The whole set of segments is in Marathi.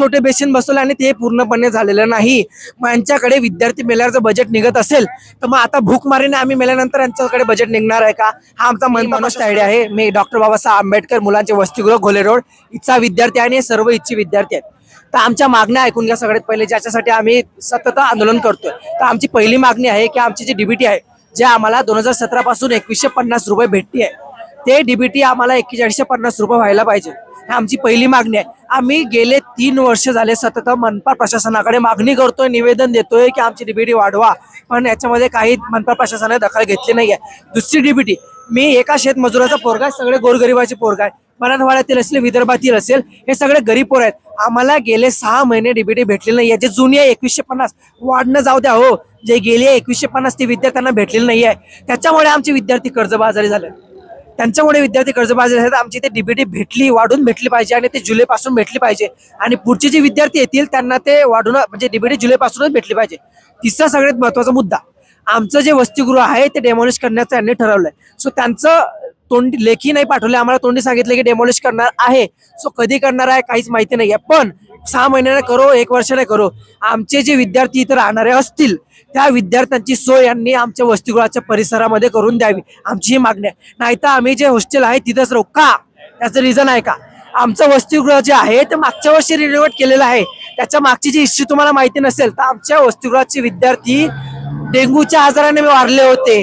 छोटे बेसिन बसवले आणि ते पूर्णपणे झालेलं नाही. मग यांच्याकडे विद्यार्थी मेल्याचं बजेट निघत असेल तर मग आता भूकमारीने आम्ही मेल्यानंतर यांच्याकडे बजेट निघणार आहे का? हा आमचा मनमानस्त आयडिया आहे. मी डॉक्टर बाबासाहेब आंबेडकर मुलांचे वसतिगृह घोले रोड इथचा विद्यार्थी आहे आणि सर्व इच्छी विद्यार्थी आहेत. तर आमच्या मागण्या ऐकून घ्या सगळ्यात पहिले ज्याच्यासाठी आम्ही सतत आंदोलन करतोय. तर आमची पहिली मागणी आहे की आमची जी डीबीटी आहे जे आम्हाला दोन हजार सतरा पासून एकवीसशे पन्नास रुपये भेटती आहे ते डीबीटी आम्हाला एक्केचाळीसशे पन्नास रुपये व्हायला पाहिजे. आमची पहिली मागणी आहे. आम्ही गेले तीन वर्ष झाले सतत मनपा प्रशासनाकडे मागणी करतोय निवेदन देतोय की आमची डीबीटी वाढवा. पण याच्यामध्ये काही मनपा प्रशासनाने दखल घेतली नाही आहे दुसरी डीबीटी मी एका शेतमजुराचा पोरगा आहे, सगळे गोरगरिबाचे पोरगा आहे. मराठवाड्यातील असेल विदर्भातील असेल हे सगळे गरीब पोर आहेत. आम्हाला गेले सहा महिने डीबीटी भेटलेली नाही आहे जे जुनी आहे एकवीसशे पन्नास वाढणं जाऊ द्या हो. जे गेली आहे एकवीसशे पन्नास ती विद्यार्थ्यांना भेटलेली नाही आहे त्याच्यामुळे आमचे विद्यार्थी कर्जबाजारी झाले. त्यांच्यामुळे विद्यार्थी कर्जबाजारी आहेत आमची ते डीबीटी भेटली वाढून भेटली पाहिजे आणि ते जुलैपासून भेटली पाहिजे. आणि पुढचे जे विद्यार्थी येतील त्यांना ते वाढून म्हणजे डीबीटी जुलैपासूनच भेटली पाहिजे. तिसरा सगळ्यात महत्त्वाचा मुद्दा आमचं जे वसतिगृह आहे ते डेमॉलिश करण्याचं यांनी ठरवलंय. सो त्यांचं तोंडी लेखी नाही पाठवले आम्हाला तोंडी सांगितलं की डेमॉलिश करणार आहे. सो कधी करणार आहे काहीच माहिती नाही आहे पण सहा महिन्याने करो एक वर्षाने करो. आमचे जे विद्यार्थी इथं राहणारे असतील त्या विद्यार्थ्यांची सोय यांनी आमच्या वसतिगृहाच्या परिसरामध्ये करून द्यावी. आमची ही मागणी आहे. नाहीतर आम्ही जे हॉस्टेल आहे तिथंच राहू का? त्याचं रिझन आहे का? आमचं वसतिगृह जे आहे ते मागच्या वर्षी रिनोव्हेट केलेलं आहे. त्याच्या मागची जी इश्यू तुम्हाला माहिती नसेल तर आमच्या वसतिगृहाचे विद्यार्थी डेंग्यूच्या आजाराने वारले होते.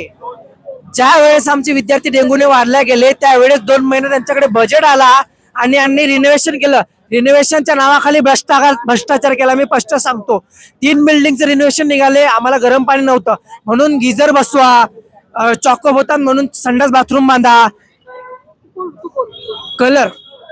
ज्या वेळेस आमचे विद्यार्थी डेंग्यूने वारल्या गेले त्यावेळेस दोन महिने त्यांच्याकडे बजेट आला आणि यांनी रिनोव्हेशन केलं. रिनोव्हेशनच्या नावाखाली भ्रष्टाचार भ्रष्टाचार केला. मी स्पष्ट सांगतो. तीन बिल्डिंगचं रिनोव्हेशन निघाले. आम्हाला गरम पाणी नव्हतं. म्हणून गिझर बसवा चॉको होतात म्हणून संडास बाथरूम बांधा. कलर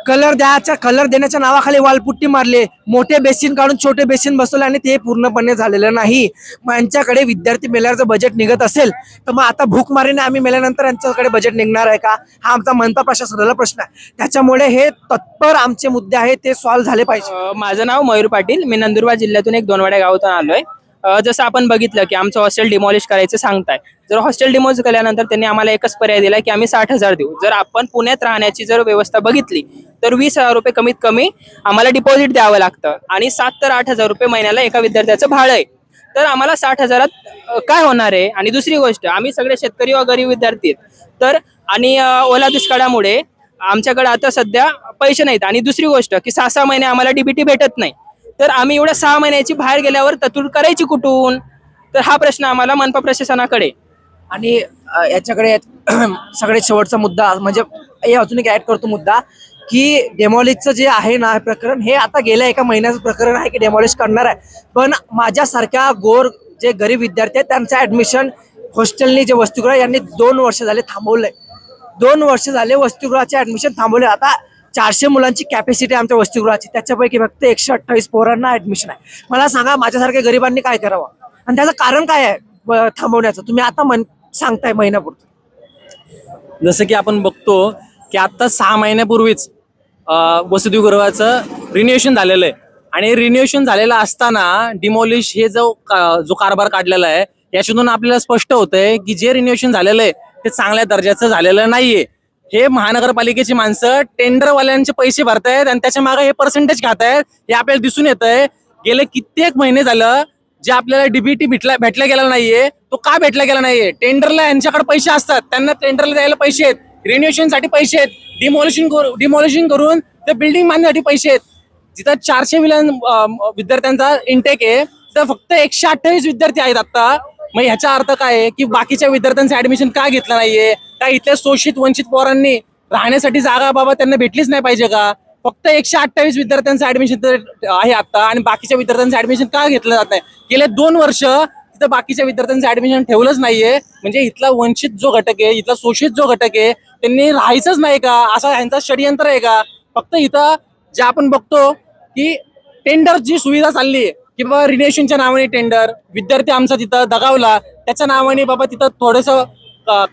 कलर द्यायचा कलर देण्याच्या नावाखाली वालपुट्टी मारले. मोठे बेसिन काढून छोटे बेसिन बसवले आणि ते पूर्णपणे झालेलं नाही. मग यांच्याकडे विद्यार्थी मेल्याचं बजेट निघत असेल तर मग आता भूकमारीने आम्ही मेल्यानंतर यांच्याकडे बजेट निघणार आहे का? हा आमचा मनपा प्रशासनाला प्रश्न आहे. त्याच्यामुळे हे तत्पर आमचे मुद्दे आहेत ते सॉल्व्ह झाले पाहिजे. माझं नाव मयूर पाटील. मी नंदुरबार जिल्ह्यातून एक दोनवाड्या गावातून आलोय. जसं आपण बघितलं की आमचं हॉस्टेल डिमॉलिश करायचं सांगताय. जर हॉस्टेल डिमॉलिश केल्यानंतर त्यांनी आम्हाला एकच पर्याय दिला की आम्ही साठ हजार देऊ. जर आपण पुण्यात राहण्याची जर व्यवस्था बघितली तर वीस हजार रुपये कमीत कमी आम्हाला डिपॉझिट द्यावं लागतं. आणि सात तर आठ हजार रुपये महिन्याला एका विद्यार्थ्याचं भाडं आहे. तर आम्हाला साठ हजारात काय होणार आहे? आणि दुसरी गोष्ट आम्ही सगळे शेतकरी व गरीब विद्यार्थी आहेत. तर आणि ओला दुष्काळामुळे आमच्याकडे आता सध्या पैसे नाहीत. आणि दुसरी गोष्ट की सहा सहा महिने आम्हाला डीबीटी भेटत नाही. तर आम्ही एवढ्या सहा महिन्याची बाहेर गेल्यावर ततूर करायची कुठून? तर हा प्रश्न आम्हाला मनपा प्रशासनाकडे. आणि अ, याच्याकडे सगळ्यात शेवटचा मुद्दा म्हणजे हे अजून एक ऍड करतो मुद्दा की डेमॉलिशचं जे आहे ना हे प्रकरण हे आता गेल्या एका महिन्याचं प्रकरण आहे की डेमॉलिश करणार आहे. पण माझ्यासारख्या गोर जे गरीब विद्यार्थी आहेत त्यांचं ऍडमिशन हॉस्टेलनी जे वसतिगृह आहे, यांनी दोन वर्ष झाले थांबवलंय. दोन वर्ष झाले वसतिगृहाचे ऍडमिशन थांबवले आता चारशे मुलांची कॅपॅसिटी आहे आमच्या वसतिगृहाची. त्याच्यापैकी फक्त एकशे अठ्ठावीस पोरांना ऍडमिशन आहे. मला सांगा माझ्यासारख्या गरिबांनी काय करावं? आणि त्याचं कारण काय आहे थांबवण्याचं? तुम्ही आता मन सांगताय महिन्यापुरतं. जसं की आपण बघतो की आत्ता सहा महिन्यापूर्वीच वसतिगृहाचं रिन्युएशन झालेलं आहे. आणि रिन्युएशन झालेलं असताना डिमॉलिश हे जो का- जो कारभार काढलेला आहे याच्यातून आपल्याला स्पष्ट होतंय की जे रिन्युएशन झालेलं आहे ते चांगल्या दर्जाचं झालेलं नाहीये. हे महानगरपालिकेची माणसं टेंडरवाल्यांचे पैसे भरतायत आणि त्याच्यामागे हे पर्सेंटेज खातायत हे आपल्याला दिसून येत आहे गेले कित्येक महिने झालं जे आपल्याला डीबीटी भेटला भेटला गेला नाहीये तो का भेटला गेला नाहीये? टेंडरला यांच्याकडे पैसे असतात त्यांना टेंडरला द्यायला पैसे आहेत रिन्युएशनसाठी पैसे आहेत डिमॉलिशन डिमॉलिशन करून ते बिल्डिंग बांधण्यासाठी पैसे आहेत. जिथं चारशे विलन विद्यार्थ्यांचा इंटेक आहे तिथं फक्त एकशे अठ्ठावीस विद्यार्थी आहेत आता. मग ह्याचा अर्थ काय आहे की बाकीच्या विद्यार्थ्यांचं ऍडमिशन का घेतलं नाहीये? का इथल्या शोषित वंचित पोरांनी राहण्यासाठी जागा बाबा त्यांना भेटलीच नाही पाहिजे का? फक्त एकशे अठ्ठावीस विद्यार्थ्यांचं ऍडमिशन आहे आता आणि बाकीच्या विद्यार्थ्यांचं ऍडमिशन का घेतलं जात नाही? गेले दोन वर्ष तिथं बाकीच्या विद्यार्थ्यांचं ऍडमिशन ठेवलंच नाहीये. म्हणजे इथला वंचित जो घटक आहे इथला शोषित जो घटक आहे त्यांनी राहायचंच नाही का? असा ह्यांचा षडयंत्र आहे का? फक्त इथं जे आपण बघतो की टेंडर जी सुविधा चालली आहे की बाबा रिनेशनच्या नावाने टेंडर विद्यार्थी आमचा तिथं दगावला त्याच्या नावाने बाबा तिथं थोडंसं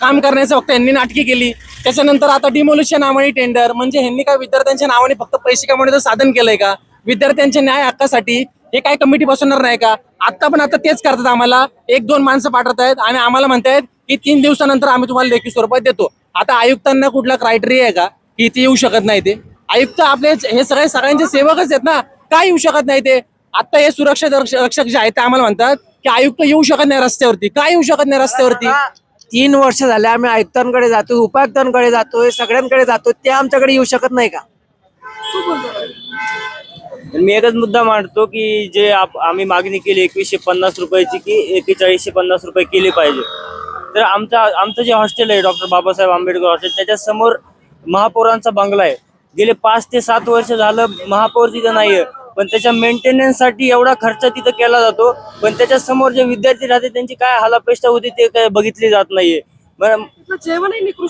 काम करण्याचं फक्त यांनी नाटकी केली. त्याच्यानंतर आता डिमोलिशच्या नावाने टेंडर म्हणजे ह्यांनी काय विद्यार्थ्यांच्या नावाने फक्त पैसे कमवण्याचं साधन केलंय का? विद्यार्थ्यांच्या न्याय हक्कासाठी हे काय कमिटी बसवणार नाही का? आता पण आता तेच करतात आम्हाला. एक दोन माणसं पाठवत आहेत आणि आम्हाला म्हणतायत की तीन दिवसानंतर आम्ही तुम्हाला लेखी स्वरूपात देतो. आता आयुक्तांना कुठला क्रायटेरिया आहे का? की ते येऊ शकत नाही ते? आयुक्त आपले हे सगळे सगळ्यांचे सेवकच आहेत ना. काय येऊ शकत नाही ते? आता हे सुरक्षा रक्ष- रक्षक जे आहेत ते आम्हाला म्हणतात की आयुक्त येऊ शकत नाही रस्त्यावरती. काय येऊ शकत नाही रस्त्यावरती? तीन वर्ष झाले आम्ही आयुक्तांकडे जातो उपायुक्तांकडे जातोय सगळ्यांकडे जातो ते आमच्याकडे येऊ शकत नाही का? मी एकच मुद्दा मांडतो की जे आप- आम्ही मागणी केली एकवीसशे पन्नास रुपयाची की एकेचाळीसशे पन्नास रुपये केली पाहिजे. तर आमचा आमचं जे हॉस्टेल आहे डॉक्टर बाबासाहेब आंबेडकर हॉस्टेल त्याच्यासमोर महापौरांचा बंगला आहे. गेले पाच ते सात वर्ष झालं महापौर तिथं नाहीये. पण त्याच्या मेंटेनन्ससाठी एवढा खर्च तिथं केला जातो. पण त्याच्यासमोर जे विद्यार्थी राहते त्यांची काय हालापेष्टा होती ते काय बघितली जात नाहीये.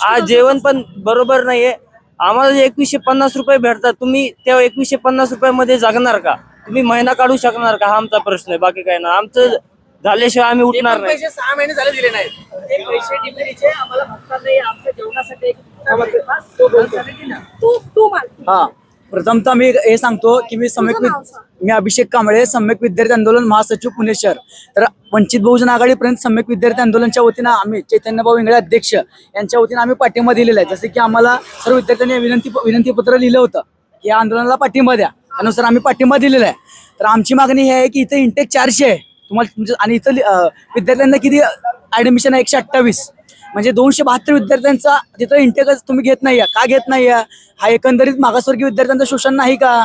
आज जेवण पण बरोबर नाहीये. आम्हाला जे एकवीसशे पन्नास रुपये भेटतात तुम्ही त्या एकवीसशे पन्नास रुपयामध्ये जगणार का? तुम्ही महिना काढू शकणार का? हा आमचा प्रश्न आहे बाकी काय ना आमचं झाल्याशिवाय आम्ही उठणार नाही. पैसे सहा महिने झाले दिले नाहीत. हा. प्रथमतः मी हे सांगतो की मी सम्यक मी अभिषेक कांबळे सम्यक विद्यार्थी आंदोलन महासचिव पुणे शहर. तर वंचित बहुजन आघाडीपर्यंत सम्यक विद्यार्थी आंदोलनाच्या वतीनं आम्ही चैतन्यभाऊ इंगळे अध्यक्ष यांच्या वतीनं आम्ही पाठिंबा दिलेला आहे. जसे की आम्हाला सर्व विद्यार्थ्यांनी विनंती विनंतीपत्र लिहिलं होतं की या आंदोलनाला पाठिंबा द्या. त्यानुसार आम्ही पाठिंबा दिलेला आहे. तर आमची मागणी ही आहे की इथं इंटेक चारशे आहे. तुम्हाला आणि इथं विद्यार्थ्यांना किती ऍडमिशन आहे? एकशे अठ्ठावीस. म्हणजे दोनशे बहात्तर विद्यार्थ्यांचा तिथं इंटेकच तुम्ही घेत नाही का घेत नाही हा एकंदरीत मागासवर्गीय विद्यार्थ्यांचं शोषण नाही का?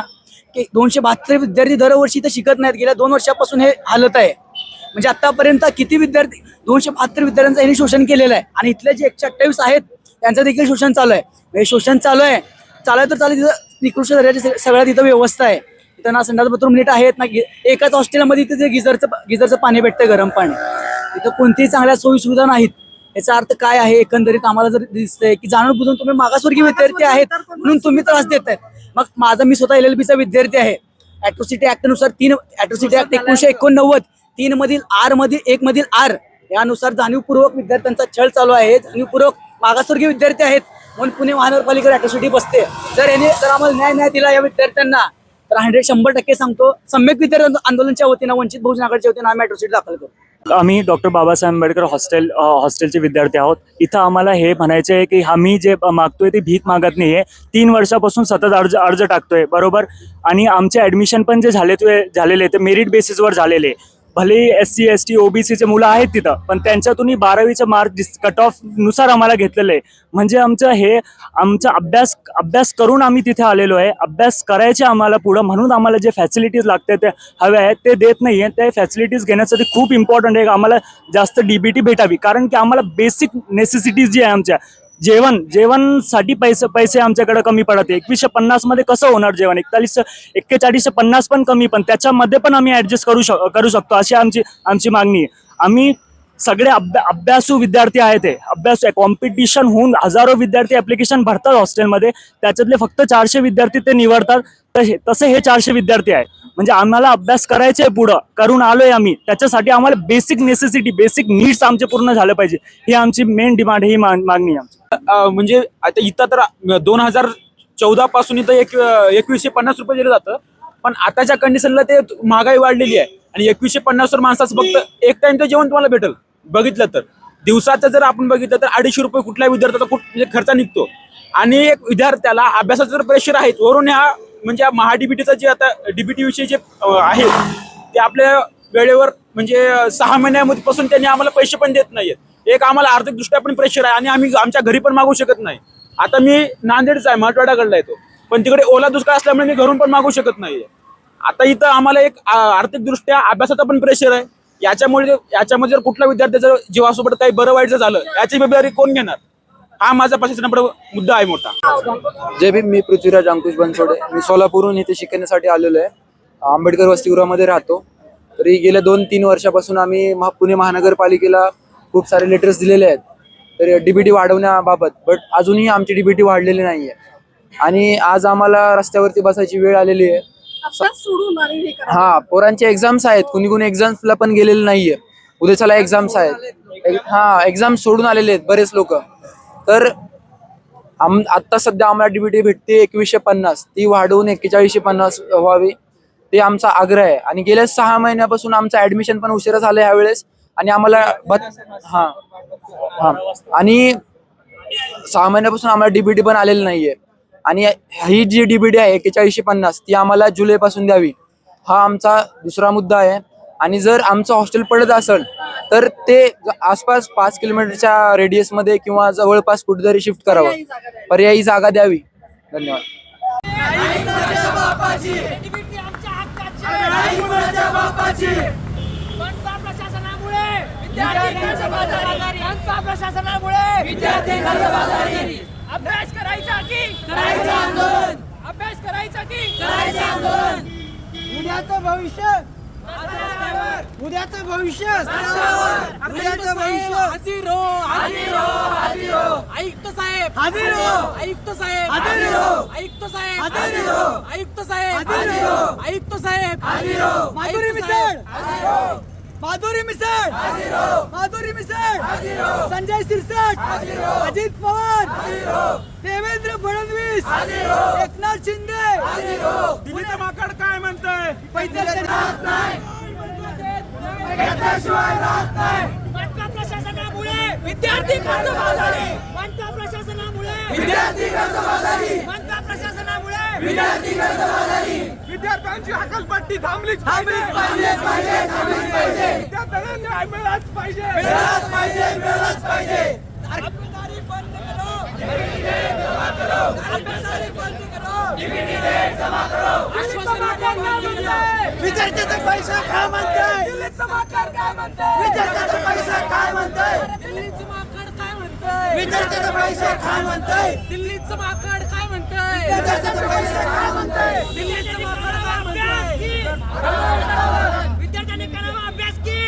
की दोनशे बहात्तर विद्यार्थी दरवर्षी इथं शिकत नाहीत. गेल्या दोन वर्षापासून हे हालत आहे. म्हणजे आतापर्यंत किती विद्यार्थी दोनशे बहात्तर विद्यार्थ्यांचं यांनी शोषण केलेलं आहे. आणि इथले जे एकशे अठ्ठावीस आहेत त्यांचं देखील शोषण चालू आहे. हे शोषण चालू आहे. चालू आहे तर चालू तिथं निकृष्ट दर्जाची सगळ्यात तिथं व्यवस्था आहे. इथं ना संडास नीट आहेत ना एकाच हॉस्टेलमध्ये तिथे जे गिझरचं गिझरचं पाणी भेटतं गरम पाणी. इथं कोणतीही चांगल्या सोयीसुविधा नाहीत. याचा अर्थ काय आहे? एकंदरीत आम्हाला जर दिसतंय की जाणून बुजून तुम्ही मागासवर्गीय विद्यार्थी आहेत म्हणून तुम्ही त्रास देत आहेत मग माझा मी स्वतः एल एल बीचा विद्यार्थी आहे. अॅट्रोसिटी ऍक्टनुसार तीन अॅट्रोसिटी ऍक्ट एकोणीशे एकोणनव्वद तीन मधील आर मधील एक मधील आर यानुसार जाणीवपूर्वक विद्यार्थ्यांचा छळ चालू आहे. जाणीवपूर्वक मागासवर्गीय विद्यार्थी आहेत. म्हणून पुणे महानगरपालिका अॅट्रोसिटी बसते. जर याने जर आम्हाला न्याय न्याय दिला या विद्यार्थ्यांना तर हंड्रेड शंभर टक्के सांगतो सम्यक विद्यार्थी आंदोलनाच्या वतीनं वंचित बहुजन आघाडीच्या वतीनं आम्ही अॅट्रोसिटी दाखल करू. आम्ही डॉक्टर बाबासाहेब आंबेडकर हॉस्टेल हॉस्टेलचे विद्यार्थी आहोत. इथं आम्हाला हे म्हणायचे आहे की आम्ही जे मागतोय ते भीक मागत नाही आहे तीन वर्षापासून सतत अर्ज अर्ज टाकतोय. बरोबर? आणि आमचे ॲडमिशन पण जे झाले ते झालेले ते मेरिट बेसिसवर झालेले भले एस सी एस टी ओबीसीचे मुलं आहेत तिथं पण त्यांच्यातूनही बारावीचे मार्क कट ऑफनुसार आम्हाला घेतलेलं आहे. म्हणजे आमचं हे आमचा अभ्यास अभ्यास करून आम्ही तिथे आलेलो आहे. अभ्यास करायचे आम्हाला पुढं म्हणून आम्हाला जे फॅसिलिटीज लागते ते हवे आहेत ते देत नाही आहे ते फॅसिलिटीज घेण्यासाठी खूप इम्पॉर्टंट आहे. आम्हाला जास्त डीबीटी भेटावी. कारण की आम्हाला बेसिक नेसेसिटीज जी आहे आमच्या जेवण जेवणसाठी पैसे पैसे आमच्याकडे कमी पडत. आहे एकवीसशे पन्नासमध्ये कसं होणार जेवण? एकतालीस एक्केचाळीसशे पन्नास पण कमी पण त्याच्यामध्ये पण आम्ही ऍडजस्ट करू शक करू शकतो अशी आमची आमची मागणी आहे. आम्ही सगळे अभ्या अभ्यासू विद्यार्थी आहेत ते अभ्यास कॉम्पिटिशन होऊन हजारो विद्यार्थी ॲप्लिकेशन भरतात हॉस्टेलमध्ये त्याच्यातले फक्त चारशे विद्यार्थी ते निवडतात. तसे हे- तसे हे चारशे विद्यार्थी आहे म्हणजे आम्हाला अभ्यास करायचे आहे पुढं करून आलोय आम्ही. त्याच्यासाठी आम्हाला बेसिक नेसेसिटी बेसिक नीड्स आमचे पूर्ण झाले पाहिजे. ही आमची मेन डिमांड ही मागणी आहे आमची. म्हणजे आता इथं तर दोन हजार चौदा पासून इथं एक एकवीसशे पन्नास रुपये दिलं जातं. पण आताच्या कंडिशनला ते महागाई वाढलेली आहे. आणि एकवीसशे पन्नासवर माणसाचं फक्त एक टाइमचं जेवण तुम्हाला भेटेल बघितलं तर. दिवसाचं जर आपण बघितलं तर अडीचशे रुपये कुठल्या विद्यार्थ्याचा कुठ म्हणजे खर्च निघतो. आणि एक विद्यार्थ्याला अभ्यासाचं जर प्रेशर आहे वरून ह्या म्हणजे महाडीबीटीचं जे आता डीबीटी विषयी जे आहे ते आपल्या वेळेवर म्हणजे सहा महिन्यामध्ये पासून त्यांनी आम्हाला पैसे पण देत नाहीयेत. एक आम्हाला आर्थिकदृष्ट्या पण प्रेशर आहे आणि आम्ही आमच्या घरी पण मागू शकत नाही. आता मी नांदेडचा आहे मराठवाड्याकडला येतो. पण तिकडे ओला दुष्काळ असल्यामुळे मी घरून पण मागू शकत नाहीये. आता इथं आम्हाला एक आर्थिकदृष्ट्या अभ्यासाचा पण प्रेशर आहे. याच्यामुळे याच्यामध्ये जर कुठल्या विद्यार्थ्याचं जीवासोबत काही बरं वाईट झालं याची जबाबदारी कोण घेणार? हा माझा प्रशासनापुढे मुद्दा आहे मोठा. जय भीम मी पृथ्वीराज अंकुश बनसोडे. मी सोलापूरहून इथे शिकण्यासाठी आलेलो आहे. आंबेडकर वसतिगृहामध्ये राहतो. तरी गेल्या दोन तीन वर्षापासून आम्ही महा पुणे महानगरपालिकेला खूप सारे लेटर्स दिलेले आहेत. तर डीबीटी वाढवण्याबाबत. बट अजूनही आमची डीबीटी वाढलेली नाही आहे आणि आज आम्हाला रस्त्यावरती बसायची वेळ आलेली आहे. हा पोरांचे एक्झाम्स आहेत. कुणी कुणी एक्झाम्सला पण गेलेले नाहीये. उद्याच्याला एक्झाम्स आहेत. हा एक्झाम सोडून आलेले आहेत बरेच लोक. तर आम आत्ता सध्या आम्हाला डीबीटी भेटते एकवीसशे पन्नास. ती वाढवून एक्केचाळीसशे पन्नास व्हावी. ते आमचा आग्रह आहे. आणि गेल्या सहा महिन्यापासून आमचं ऍडमिशन पण उशिरा झालं यावेळेस आणि आम्हाला हा. हा. आणि सहा महिन्यापासून आम्हाला डीबीटी पण आलेली नाहीये. आणि ही जी डीबीटी आहे एक्केचाळीसशे पन्नास ती आम्हाला जुलै पासून द्यावी. हा आमचा दुसरा मुद्दा आहे. आणि जर आमचं हॉस्टेल पडत असेल तर ते आसपास पाच किलोमीटरच्या रेडियसमध्ये किंवा जवळपास कुठेतरी शिफ्ट करावं. पर्यायी जागा द्यावी. धन्यवाद. अभ्यास करायचा की? करायचं आंदोलन. अभ्यास करायचा की करायचं आंदोलन. उद्याचं भविष्य. उद्याचं भविष्य उद्याचं भविष्य. हाजीर हो हाजीर हो हाजीर. हो आयुक्त साहेब हाजीर. हो आयुक्त साहेब हाजीर. हो आयुक्त साहेब हाजीर. हो आयुक्त साहेब हाजीर. हो आयुक्त साहेब हाजीर. हो माधुरी मिसळ. माधुरी मिसळ. माधुरी मिसळ. संजय सिरसाट अजित पवार. देवेंद्र फडणवीस. एकनाथ शिंदे. दिल्लीचं माकड काय म्हणतंय? मनपा प्रशासनामुळे विद्यार्थी कर्जबाजारी मनपा प्रशासनामुळे विद्यार्थी कर्जबाजारी मनपा प्रशासनामुळे विद्यार्थी कर्जबाजारी विद्यार्थ्यांची हकलपट्टी थांबलीच पाहिजे विद्यार्थ्यांना न्याय मिळालाच पाहिजे मिळालाच पाहिजे मिळालाच पाहिजे बंद करो बंद करो विद्यार्थ्याचा पैसा काय म्हणताय? विद्यार्थ्याचा पैसा काय म्हणताय? दिल्लीचं माकड काय म्हणताय विद्यार्थ्याचा पैसा काय म्हणताय? दिल्लीचं माकड काय म्हणताय विद्यार्थ्याचा पैसा काय म्हणताय? दिल्लीचं माकड काय म्हणताय विद्यार्थ्यांनी करावा अभ्यास की.